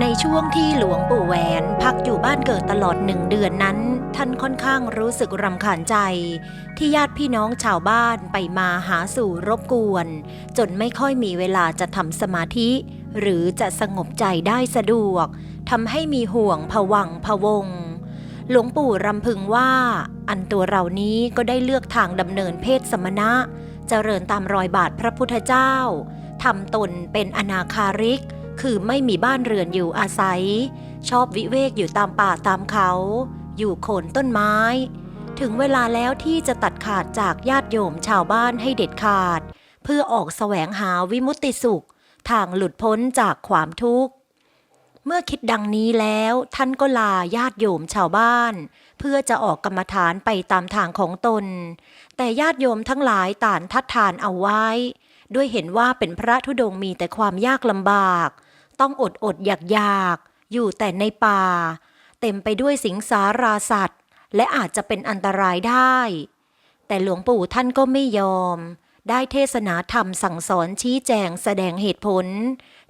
ในช่วงที่หลวงปู่แหวนพักอยู่บ้านเกิดตลอดหนึ่งเดือนนั้น ท่านค่อนข้างรู้สึกรำคาญใจ ที่ญาติพี่น้องชาวบ้านไปมาหาสู่รบกวน จนไม่ค่อยมีเวลาจะทำสมาธิ หรือจะสงบใจได้สะดวกทำให้มีห่วงผวังพวง หลวงปู่รำพึงว่า อันตัวเรานี้ก็ได้เลือกทางดำเนินเพศสมณะ เจริญตามรอยบาทพระพุทธเจ้าทำตนเป็นอนาคาริก คือไม่มีบ้านเรือนอยู่อาศัย ชอบวิเวกอยู่ตามป่าตามเขา อยู่โคนต้นไม้ ถึงเวลาแล้วที่จะตัดขาดจากญาติโยมชาวบ้านให้เด็ดขาด เพื่อออกแสวงหาวิมุตติสุข ทางหลุดพ้นจากความทุกข์ เมื่อคิดดังนี้แล้วท่านก็ลาญาติโยมชาวบ้าน เพื่อจะออกกรรมฐานไปตามทางของตน แต่ญาติโยมทั้งหลายต่านทัดทานเอาไว้ด้วยเห็นว่าเป็นพระธุดงมีแต่ความยากลำบาก ต้องอดอดอยากอยากอยู่แต่ในป่า เต็มไปด้วยสิงสาราสัตว์ และอาจจะเป็นอันตรายได้ แต่หลวงปู่ท่านก็ไม่ยอม ได้เทศนาธรรมสั่งสอนชี้แจงแสดงเหตุผล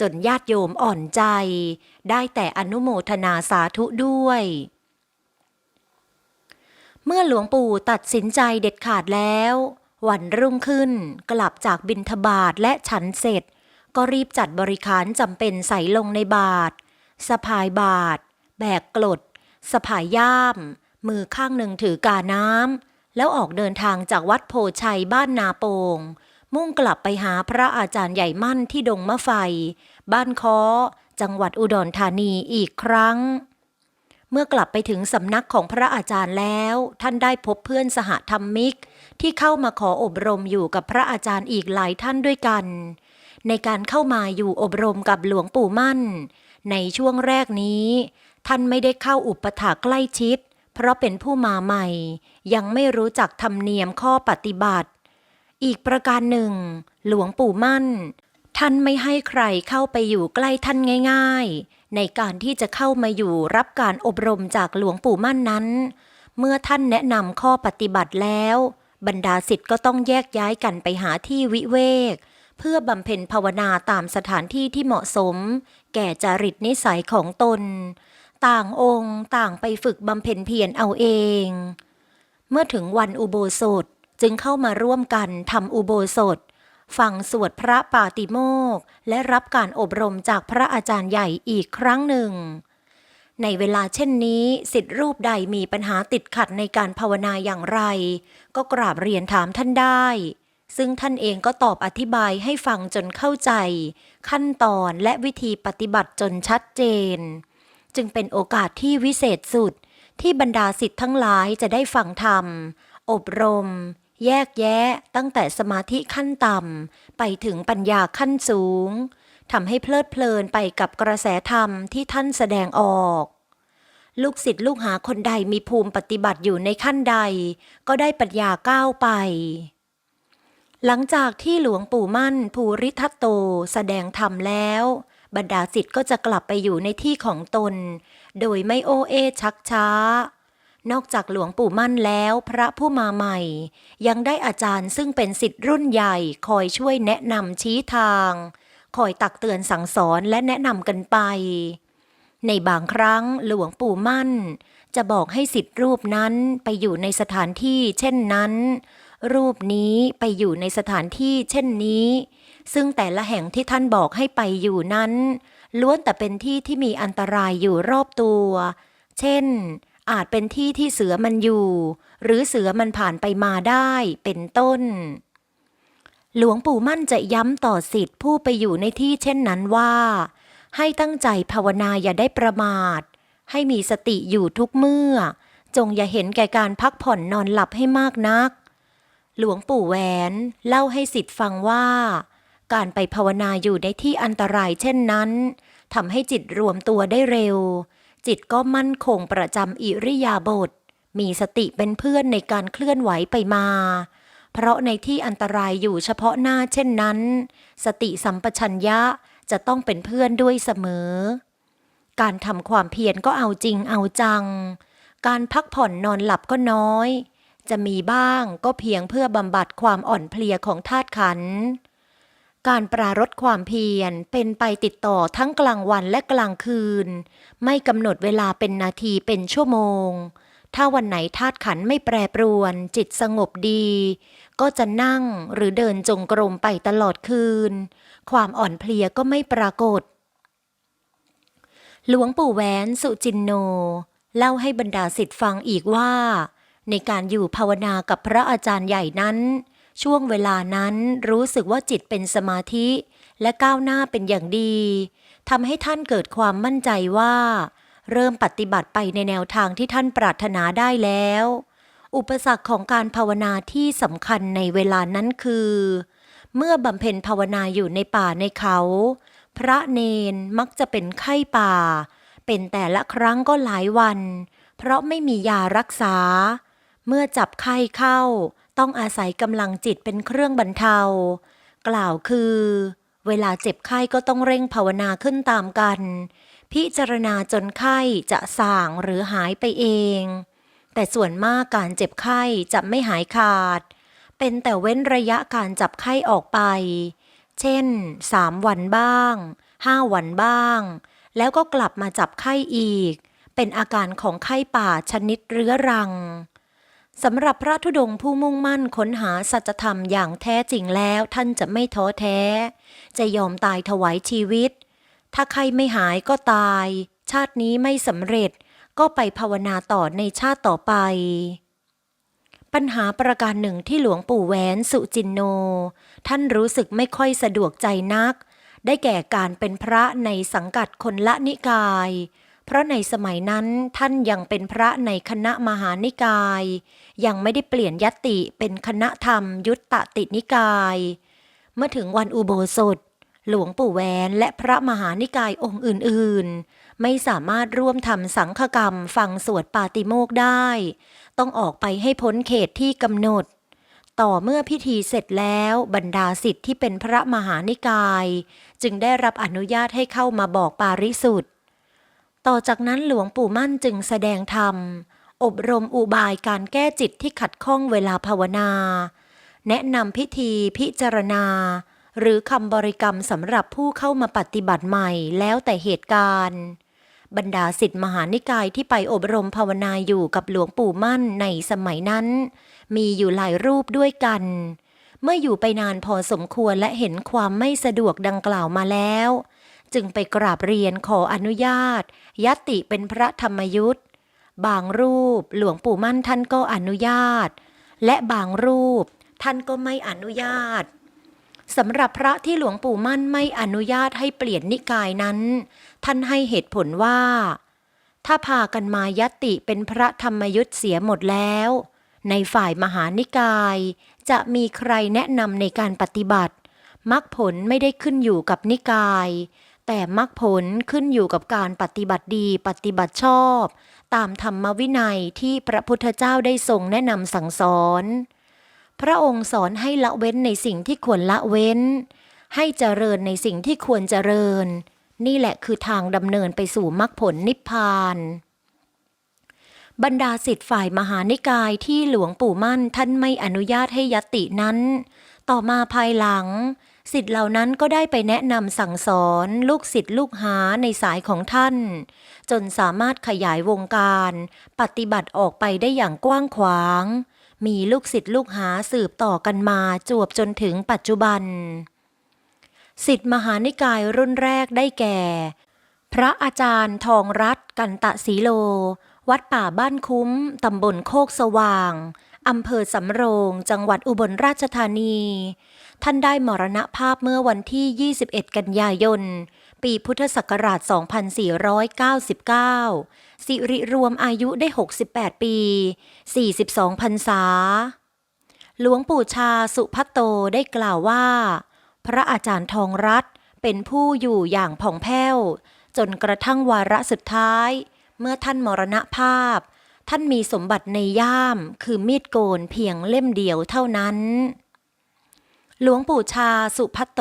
จนญาติโยมอ่อนใจ ได้แต่อนุโมทนาสาธุด้วย เมื่อหลวงปู่ตัดสินใจเด็ดขาดแล้ว วันรุ่งขึ้นกลับจากบินทบาทและฉันเสร็จ ก็รีบจัดบริการจำเป็นใส่ลงในบาทสะพายบาท แบกกลดสะพายย่าม มือข้างหนึ่งถือกาน้ำแล้วออกเดินทางจากวัดโพชัยบ้านนาโปง มุ่งกลับไปหาพระอาจารย์ใหญ่มั่นที่ดงมะไฟ บ้านค้อ จังหวัดอุดรธานีอีกครั้ง เมื่อกลับไปถึงสำนักของพระอาจารย์แล้ว ท่านได้พบเพื่อนสหธรรมิก ที่เข้ามาขออบรมอยู่กับพระอาจารย์อีกหลายท่านด้วยกัน ในการเข้ามาอยู่อบรมกับหลวงปู่มั่น ในช่วงแรกนี้ ท่านไม่ได้เข้าอุปถากใกล้ชิด เพราะเป็นผู้มาใหม่ ยังไม่รู้จักธรรมเนียมข้อปฏิบัติ อีกประการหนึ่ง หลวงปู่มั่น ท่านไม่ให้ใครเข้าไปอยู่ใกล้ท่านง่าย ๆ ในการที่จะเข้ามาอยู่รับการอบรมจากหลวงปู่มั่นนั้น เมื่อท่านแนะนำข้อปฏิบัติแล้วบรรดาสิทธ์ก็ต้องแยกย้ายกันไปหาที่วิเวก เพื่อบำเพ็ญภาวนาตามสถานที่ที่เหมาะสม แก่จริตนิสัยของตน ต่างองค์ต่างไปฝึกบำเพ็ญเพียรเอาเอง เมื่อถึงวันอุโบสถจึงเข้ามาร่วมกันทำอุโบสถ ฟังสวดพระปาติโมกขและรับการอบรมจากพระอาจารย์ใหญ่อีกครั้งหนึ่ง ในเวลาเช่นนี้สิทธิรูปใดมีปัญหาติดขัดในการภาวนาอย่างไร ก็กราบเรียนถามท่านได้ ซึ่งท่านเองก็ตอบอธิบายให้ฟังจนเข้าใจ ขั้นตอนและวิธีปฏิบัติจนชัดเจน จึงเป็นโอกาสที่วิเศษสุดที่บรรดาสิทธิ์ทั้งหลายจะได้ฟังธรรม อบรม แยกแยะตั้งแต่สมาธิขั้นต่ำไปถึงปัญญาขั้นสูงทำให้เพลิดเพลินไปกับกระแสธรรมที่ท่านแสดงออก ลูกศิษย์ลูกหาคนใดมีภูมิปฏิบัติอยู่ในขั้นใด ก็ได้ปัญญาก้าวไป หลังจากที่หลวงปู่มั่นภูริทัตโตแสดงธรรมแล้ว บรรดาศิษย์ก็จะกลับไปอยู่ในที่ของตน โดยไม่โอเอชักช้า นอกจากหลวงปู่มั่นแล้วพระผู้มาใหม่ ยังได้อาจารย์ซึ่งเป็นศิษย์รุ่นใหญ่คอยช่วยแนะนำชี้ทาง คอยตักเตือนสั่งสอนและแนะนำกันไป ในบางครั้งหลวงปู่มั่น จะบอกให้สิทธิ์รูปนั้นไปอยู่ในสถานที่เช่นนั้น รูปนี้ไปอยู่ในสถานที่เช่นนี้ ซึ่งแต่ละแห่งที่ท่านบอกให้ไปอยู่นั้น ล้วนแต่เป็นที่ที่มีอันตรายอยู่รอบตัว เช่น อาจเป็นที่ที่เสือมันอยู่ หรือเสือมันผ่านไปมาได้เป็นต้น หลวงปู่มั่นจะย้ำต่อสิทธิ์ผู้ไปอยู่ในที่เช่นนั้นว่า ให้ตั้งใจภาวนาอย่าได้ประมาท ให้มีสติอยู่ทุกเมื่อจงอย่าเห็นแก่การพักผ่อนนอนหลับให้มากนัก หลวงปู่แหวนเล่าให้สิทธิ์ฟังว่า การไปภาวนาอยู่ในที่อันตรายเช่นนั้นทำให้จิตรวมตัวได้เร็ว จิตก็มั่นคงประจำอิริยาบถมีสติเป็นเพื่อนในการเคลื่อนไหวไปมา เพราะในที่อันตรายอยู่เฉพาะหน้าเช่นนั้น สติสัมปชัญญะจะต้องเป็นเพื่อนด้วยเสมอ การทำความเพียรก็เอาจริงเอาจัง การพักผ่อนนอนหลับก็น้อย จะมีบ้างก็เพียงเพื่อบำบัดความอ่อนเพลียของธาตุขัน การปรารถความเพียรเป็นไปติดต่อทั้งกลางวันและกลางคืน ไม่กำหนดเวลาเป็นนาทีเป็นชั่วโมง ถ้าวันไหนธาตุขันไม่แปรปรวน จิตสงบดี ก็จะนั่งหรือเดินจงกรมไปตลอดคืน ความอ่อนเพลียก็ไม่ปรากฏ หลวงปู่แหวนสุจินโน เล่าให้บรรดาศิษย์ฟังอีกว่า ในการอยู่ภาวนากับพระอาจารย์ใหญ่นั้น ช่วงเวลานั้นรู้สึกว่าจิตเป็นสมาธิ และก้าวหน้าเป็นอย่างดีทำให้ท่านเกิดความมั่นใจว่า เริ่มปฏิบัติไปในแนวทางที่ท่านปรารถนาได้แล้ว อุปสรรคของการภาวนาที่สำคัญในเวลานั้นคือ เมื่อบำเพ็ญภาวนาอยู่ในป่าในเขา พระเนนมักจะเป็นไข้ป่า เป็นแต่ละครั้งก็หลายวัน เพราะไม่มียารักษา เมื่อจับไข้เข้า ต้องอาศัยกำลังจิตเป็นเครื่องบรรเทา กล่าวคือ เวลาเจ็บไข้ก็ต้องเร่งภาวนาขึ้นตามกัน พิจารณาจนไข้จะสางหรือหายไปเอง แต่ส่วนมากการเจ็บไข้จะไม่หายขาด เป็นแต่เว้นระยะการจับไข้ออกไป เช่นสามวันบ้างห้าวันบ้าง แล้วก็กลับมาจับไข้อีก เป็นอาการของไข้ป่าชนิดเรื้อรัง สำหรับพระธุดงค์ผู้มุ่งมั่นค้นหาสัจธรรมอย่างแท้จริงแล้วท่านจะไม่ท้อแท้ จะยอมตายถวายชีวิต ถ้าใครไม่หายก็ตาย ชาตินี้ไม่สำเร็จก็ไปภาวนาต่อในชาติต่อไป ปัญหาประการหนึ่งที่หลวงปู่แหวนสุจินโน ท่านรู้สึกไม่ค่อยสะดวกใจนัก ได้แก่การเป็นพระในสังกัดคนละนิกาย เพราะในสมัยนั้นท่านยังเป็นพระในคณะมหานิกาย ยังไม่ได้เปลี่ยนยตติเป็นคณะธรรมยุตตตินิกาย เมื่อถึงวันอุโบสถ หลวงปู่แหวนและพระมหานิกายองค์อื่นๆ ไม่สามารถร่วมทำสังฆกรรมฟังสวดปาติโมกได้ ต้องออกไปให้พ้นเขตที่กำหนด ต่อเมื่อพิธีเสร็จแล้วบรรดาสิทธิ์ที่เป็นพระมหานิกาย จึงได้รับอนุญาตให้เข้ามาบอกปาริสุทธิ์ ต่อจากนั้นหลวงปู่มั่นจึงแสดงธรรม อบรมอุบายการแก้จิตที่ขัดข้องเวลาภาวนา แนะนำพิธีพิจารณา หรือคำบริกรรมสำหรับผู้เข้ามาปฏิบัติใหม่แล้วแต่เหตุการณ์ บรรดาสิทธิมหานิกายที่ไปอบรมภาวนาอยู่กับหลวงปู่มั่นในสมัยนั้น มีอยู่หลายรูปด้วยกัน เมื่ออยู่ไปนานพอสมควรและเห็นความไม่สะดวกดังกล่าวมาแล้ว จึงไปกราบเรียนขออนุญาตยติเป็นพระธรรมยุทธ์บางรูปหลวงปู่มั่นท่านก็อนุญาต และบางรูปท่านก็ไม่อนุญาตสำหรับพระที่หลวงปู่มั่นไม่อนุญาตให้เปลี่ยนนิกายนั้น ท่านให้เหตุผลว่า ถ้าพากันมายตติเป็นพระธรรมยุทธ์เสียหมดแล้ว ในฝ่ายมหานิกาย จะมีใครแนะนำในการปฏิบัติมรรคผลไม่ได้ขึ้นอยู่กับนิกาย แต่มรรคผลขึ้นอยู่กับการปฏิบัติดีปฏิบัติชอบ ตามธรรมวินัยที่พระพุทธเจ้าได้ทรงแนะนำสั่งสอน พระองค์สอนให้ละเว้นในสิ่งที่ควรละเว้น ให้เจริญในสิ่งที่ควรเจริญ นี่แหละคือทางดำเนินไปสู่มรรคผลนิพพานบรรดาสิทธิ์ฝ่ายมหานิกายที่หลวงปู่มั่นท่านไม่อนุญาตให้ยตตินั้น ต่อมาภายหลัง สิทธิ์เหล่านั้นก็ได้ไปแนะนำสั่งสอนลูกศิษย์ลูกหาในสายของท่าน จนสามารถขยายวงการ ปฏิบัติออกไปได้อย่างกว้างขวาง มีลูกศิษย์ลูกหาสืบต่อกันมาจวบจนถึงปัจจุบัน สิทธิ์มหานิกายรุ่นแรกได้แก่ พระอาจารย์ทองรัตน์กันตะสีโล วัดป่าบ้านคุ้มตำบลโคกสว่าง อำเภอสำโรง จังหวัดอุบลราชธานี ท่านได้มรณภาพเมื่อวันที่ 21 กันยายน ปีพุทธศักราช 2499 สิริรวมอายุได้ 68 ปี 42พรรษา หลวงปู่ชาสุพัตโตได้กล่าวว่า พระอาจารย์ทองรัตเป็นผู้อยู่อย่างผ่องแผ้ว จนกระทั่งวาระสุดท้าย เมื่อท่านมรณภาพ ท่านมีสมบัติในย่ามคือมีดโกนเพียงเล่มเดียวเท่านั้น หลวงปู่ชาสุพัโต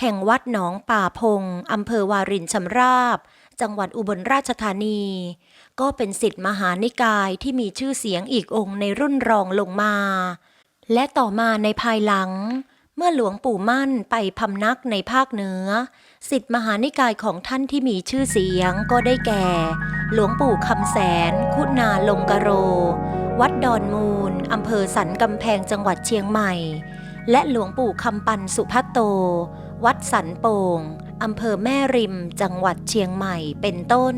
แห่งวัดหนองป่าพงอำเภอวารินชำราบ จังหวัดอุบลราชธานี ก็เป็นสิทธิ์มหานิกายที่มีชื่อเสียงอีกองค์ในรุ่นรองลงมา และต่อมาในภายหลัง เมื่อหลวงปู่มั่นไปพำนักในภาคเหนือ สิทธิมหานิกายของท่านที่มีชื่อเสียงก็ได้แก่ หลวงปู่คำแสน คุณาลงกโร วัดดอนมูลอำเภอสันกำแพงจังหวัดเชียงใหม่ และหลวงปู่คำปันสุพัตโต วัดสันโป่งอำเภอแม่ริมจังหวัดเชียงใหม่เป็นต้น